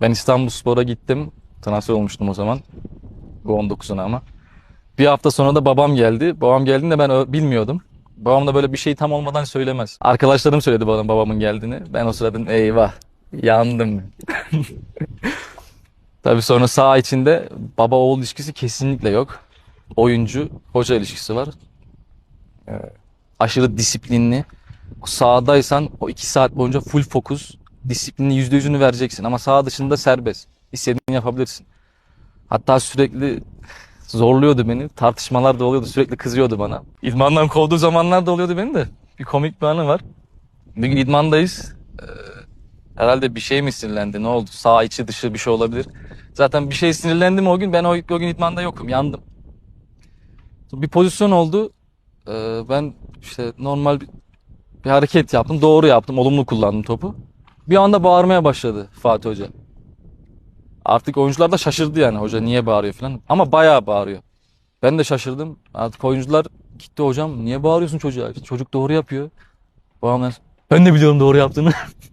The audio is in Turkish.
Ben İstanbul Spor'a gittim. Transfer olmuştum o zaman. Bu 19'una ama. Bir hafta sonra da babam geldi. Babam geldiğinde ben bilmiyordum. Babam da böyle bir şey tam olmadan söylemez. Arkadaşlarım söyledi bana babamın geldiğini. Ben o sırada eyvah yandım. Tabii sonra saha içinde baba oğul ilişkisi kesinlikle yok. Oyuncu hoca ilişkisi var. Ee, aşırı disiplinli. Sahadaysan o iki saat boyunca full fokus, disiplinli yüzde yüzünü vereceksin. Ama saha dışında serbest. İstediğini yapabilirsin. Hatta sürekli zorluyordu beni. Tartışmalar da oluyordu. Sürekli kızıyordu bana. İdmandan kovduğu zamanlar da oluyordu benim de. Bir komik bir anı var. Bir gün idmandayız. Ee, herhalde bir şey mi sinirlendi? Ne oldu? Sağ içi dışı bir şey olabilir. Zaten bir şey sinirlendi mi o gün? Ben o, o gün idmanda yokum. Yandım. Bir pozisyon oldu. Ee, ben işte normal bir, bir hareket yaptım. Doğru yaptım. Olumlu kullandım topu. Bir anda bağırmaya başladı Fatih Hoca. Artık oyuncular da şaşırdı yani hoca niye bağırıyor falan. Ama bayağı bağırıyor. Ben de şaşırdım. Artık oyuncular gitti hocam niye bağırıyorsun çocuğa? Çocuk doğru yapıyor. Babam ben, de biliyorum doğru yaptığını.